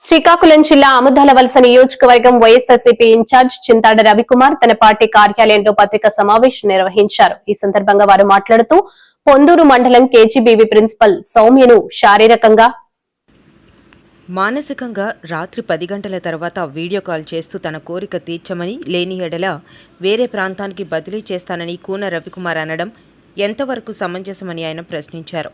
శ్రీకాకుళం జిల్లా ఆముదాల వలస నియోజకవర్గం వైఎస్ఆర్సీపీ ఇన్ఛార్జ్ చింతాడ రవికుమార్ తన పార్టీ కార్యాలయంలో పత్రికా సమావేశం నిర్వహించారు. ఈ సందర్భంగా వారు మాట్లాడుతూ పొందూరు మండలం కేజీబీవీ ప్రిన్సిపల్ సౌమ్యను శారీరకంగా మానసికంగా రాత్రి పది గంటల తర్వాత వీడియో కాల్ చేస్తూ తన కోరిక తీర్చమని లేని ఎడల వేరే ప్రాంతానికి బదిలీ చేస్తానని కూన రవికుమార్ అనడం ఎంతవరకు సమంజసమని ఆయన ప్రశ్నించారు.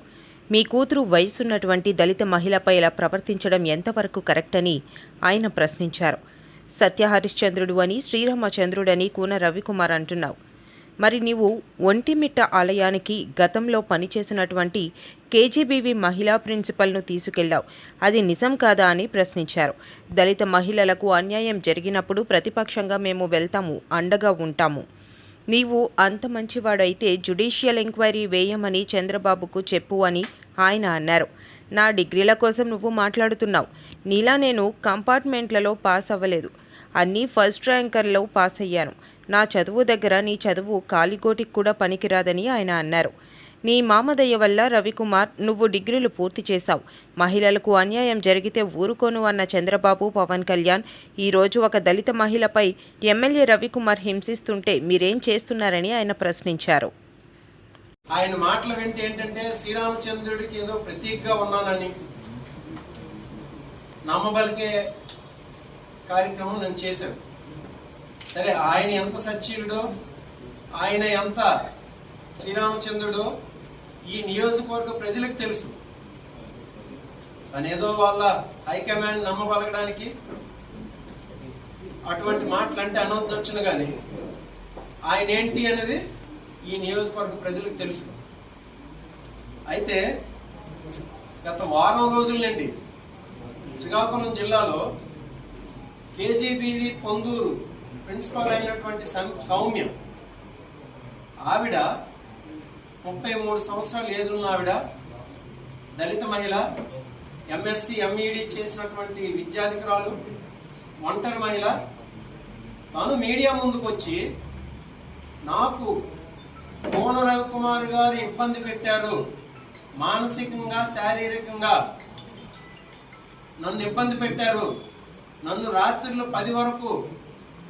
మీ కూతురు వయసున్నటువంటి దళిత మహిళపై ఇలా ప్రవర్తించడం ఎంతవరకు కరెక్ట్ అని ఆయన ప్రశ్నించారు. సత్య హరిశ్చంద్రుడు అని శ్రీరామచంద్రుడని కూన రవికుమార్ అంటున్నావు. మరి నీవు ఒంటిమిట్ట ఆలయానికి గతంలో పనిచేసినటువంటి కేజీబీవీ మహిళా ప్రిన్సిపల్ను తీసుకెళ్ళావు అది నిజం కాదా అని ప్రశ్నించారు. దళిత మహిళలకు అన్యాయం జరిగినప్పుడు ప్రతిపక్షంగా మేము వెళ్తాము అండగా ఉంటాము. నీవు అంత మంచివాడైతే జుడిషియల్ ఎంక్వైరీ వేయమని చంద్రబాబుకు చెప్పు అని ఆయన అన్నారు. నా డిగ్రీల కోసం నువ్వు మాట్లాడుతున్నావు. నీలా నేను కంపార్ట్మెంట్లలో పాస్ అవ్వలేదు. అన్నీ ఫస్ట్ ర్యాంకర్లో పాస్ అయ్యాను నా చదువు దగ్గర నీ చదువు కాలిగోటికి కూడా పనికిరాదని ఆయన అన్నారు. నీ మామదయ్య వల్ల రవికుమార్ నువ్వు డిగ్రీలు పూర్తి చేశావు. మహిళలకు అన్యాయం జరిగితే ఊరుకోను అన్న చంద్రబాబు పవన్ కళ్యాణ్ ఈరోజు ఒక దళిత మహిళపై ఎమ్మెల్యే రవికుమార్ హింసిస్తుంటే మీరేం చేస్తున్నారని ఆయన ప్రశ్నించారు. ఆయన మాటలు వింటే ఏంటంటే శ్రీరామచంద్రుడికి ఏదో ప్రతీకగా ఉన్నానని నమ్మబలికే కార్యక్రమం నేను చేశాను సరే ఆయన ఎంత సచ్చీలుడో ఆయన ఎంత శ్రీరామచంద్రుడు ఈ నియోజకవర్గ ప్రజలకు తెలుసు. అనేదో వాళ్ళ హైకమాండ్ నమ్మబలగడానికి అటువంటి మాటలు అంటే అనవచ్చును కానీ ఆయన ఏంటి అనేది ఈ నియోజకవర్గ ప్రజలకు తెలుసు. అయితే గత వారం రోజుల నుండి శ్రీకాకుళం జిల్లాలో కేజీబీవి పొందూరు ప్రిన్సిపాల్ అయినటువంటి సం- సౌమ్య ఆవిడ ముప్పై మూడు సంవత్సరాలు ఏజ్ ఉన్న ఆవిడ దళిత మహిళ ఎంఎస్సి ఎంఈడి చేసినటువంటి విద్యాధికురాలు ఒంటరి మహిళ. తాను మీడియా ముందుకు వచ్చి నాకు కోన రవికుమార్ గారు ఇబ్బంది పెట్టారు. మానసికంగా శారీరకంగా నన్ను ఇబ్బంది పెట్టారు. నన్ను రాత్రులు పది వరకు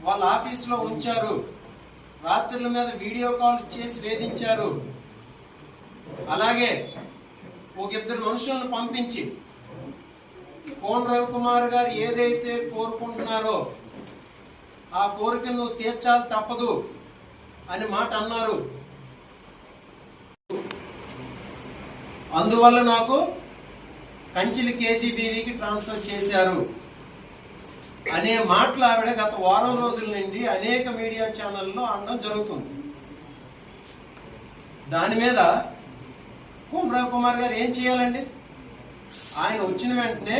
వాళ్ళ ఆఫీసులో ఉంచారు. రాత్రుల మీద వీడియో కాల్స్ చేసి వేధించారు. అలాగే ఒక ఇద్దరు మనుషులను పంపించి కోన రవికుమార్ గారు ఏదైతే కోరుకుంటున్నారో ఆ కోరిక నువ్వు తీర్చాలి తప్పదు అని మాట అన్నారు. అందువల్ల నాకు కంచిలి కేజీబీవీకి ట్రాన్స్ఫర్ చేశారు అనే మాటలు ఆవిడ గత వారం రోజుల నుండి అనేక మీడియా ఛానల్లో అనడం జరుగుతుంది. దాని మీద కోమరావు కుమార్ గారు ఏం చేయాలండి? ఆయన వచ్చిన వెంటనే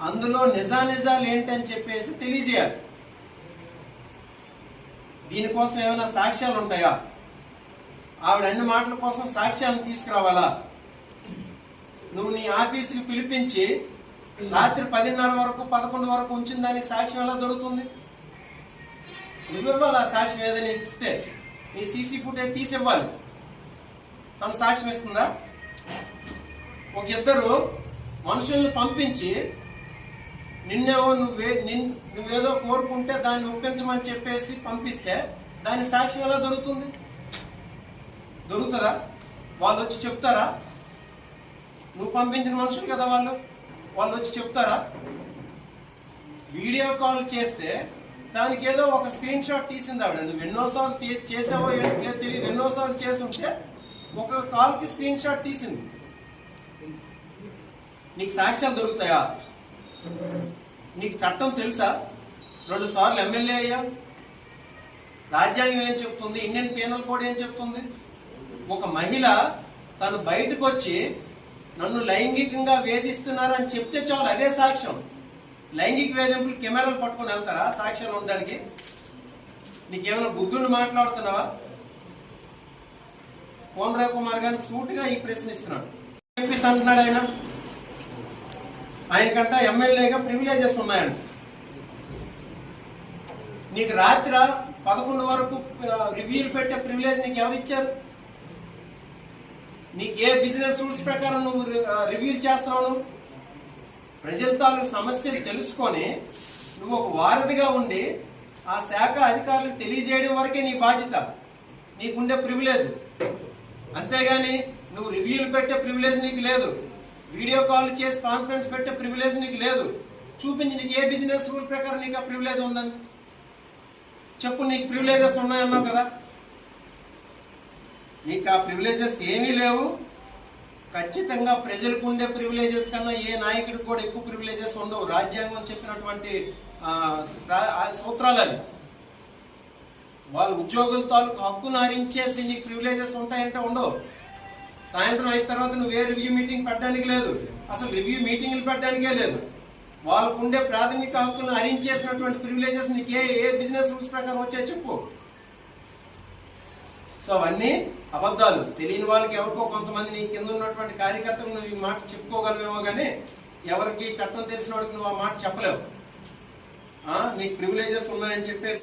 అందులో నిజానిజాలు ఏంటని చెప్పేసి తెలియజేయాలి. దీనికోసం ఏమైనా సాక్ష్యాలు ఉంటాయా? ఆవిడ అన్ని మాటల కోసం సాక్ష్యాలను తీసుకురావాలా? నువ్వు నీ ఆఫీసుకి పిలిపించి రాత్రి పదిన్నర వరకు పదకొండు వరకు ఉంచిన దానికి సాక్ష్యం ఎలా దొరుకుతుంది? నువ్వు ఇవ్వాలి ఆ సాక్ష్యం ఏదైనా ఇస్తే. నీ సీసీ ఫుటేజ్ తీసివ్వాలి. తన సాక్ష్యం ఇస్తుందా? ఒక ఇద్దరు మనుషుల్ని పంపించి నిన్నేమో నువ్వే నిన్ నువ్వేదో కోరుకుంటే దాన్ని ఒప్పించమని చెప్పేసి పంపిస్తే దాని సాక్ష్యం ఎలా దొరుకుతుంది? దొరుకుతుందా? వాళ్ళు వచ్చి చెప్తారా? నువ్వు పంపించిన మనుషులు కదా వాళ్ళు? వాళ్ళు వచ్చి చెప్తారా? వీడియో కాల్ చేస్తే దానికి ఏదో ఒక స్క్రీన్ షాట్ తీసింది ఆవిడ. నువ్వు ఎన్నోసార్లు తీ- చేసావో తెలియదు. ఎన్నోసార్లు ఉంటే ఒక కాల్కి స్క్రీన్ షాట్ తీసింది. నీకు సాక్ష్యాలు దొరుకుతాయా? నీకు చట్టం తెలుసా? రెండు సార్లు ఎమ్మెల్యే అయ్యా. రాజ్యాంగం ఏం చెప్తుంది? ఇండియన్ పీనల్ కోడ్ ఏం చెప్తుంది? ఒక మహిళ తను బయటకు వచ్చి నన్ను లైంగికంగా వేధిస్తున్నారని చెప్తే చాలు అదే సాక్ష్యం. లైంగిక వేధింపులు కెమెరాలు పట్టుకుని వెళ్తారా సాక్ష్యాలు ఉండడానికి? నీకేమైనా బుద్ధుని మాట్లాడుతున్నావా? కోన్ కుమార్ గారిని సూటిగా ఈ ప్రశ్న ఇస్తున్నాడు చెప్పేసి అంటున్నాడు ఆయన. ఆయనకంట ఎమ్మెల్యేగా ప్రివిలేజెస్ ఉన్నాయండి నీకు రాత్రి పదకొండు వరకు రివ్యూలు పెట్టే ప్రివిలేజ్ నీకు ఎవరు ఇచ్చారు? నీకు ఏ బిజినెస్ రూల్స్ ప్రకారం నువ్వు రివ్యూలు చేస్తున్నావు నువ్వు? ప్రజల తాలూకు సమస్యలు తెలుసుకొని నువ్వు ఒక వారధిగా ఉండి ఆ శాఖ అధికారులకు తెలియజేయడం వరకే నీ బాధ్యత. నీకుండే ప్రివిలేజ్ అంతేగాని నువ్వు రివ్యూలు పెట్టే ప్రివిలేజ్ నీకు లేదు. వీడియో కాల్ చేసి కాన్ఫరెన్స్ పెట్టే ప్రివిలేజ్ నీకు లేదు. చూపించి నీకు ఏ బిజినెస్ రూల్ ప్రకారం నీకు ఆ ప్రివిలేజ్ ఉందని. చెప్పు నీకు ప్రివిలేజెస్ ఉన్నాయన్నావు కదా. నీకు ఆ ప్రివిలేజెస్ ఏమీ లేవు. ఖచ్చితంగా ప్రజలకు ఉండే ప్రివిలేజెస్ కన్నా ఏ నాయకుడికి కూడా ఎక్కువ ప్రివిలేజెస్ ఉండవు. రాజ్యాంగం చెప్పినటువంటి రా- సూత్రాలు అవి. వాళ్ళు ఉద్యోగుల తాలూకు హక్కును హరించేసి నీకు ప్రివిలేజెస్ ఉంటాయంటే ఉండవు. సాయంత్రం అయిన తర్వాత నువ్వు ఏ రివ్యూ మీటింగ్ పెట్టడానికి లేదు. అసలు రివ్యూ మీటింగ్లు పెట్టడానికే లేదు. వాళ్ళకు ఉండే ప్రాథమిక హక్కును హరించేసినటువంటి ప్రివిలేజెస్ నీకు ఏ ఏ బిజినెస్ రూల్స్ ప్రకారం వచ్చాయో చెప్పు. సో అవన్నీ అబద్ధాలు. తెలియని వాళ్ళకి ఎవరికో కొంతమంది నీ కింద ఉన్నటువంటి కార్యకర్తలు నువ్వు ఈ మాట చెప్పుకోగలవేమో కానీ ఎవరికి చట్టం తెలిసిన వాడికి నువ్వు ఆ మాట చెప్పలేవు. నీకు ప్రివిలేజెస్ ఉన్నాయని చెప్పేసి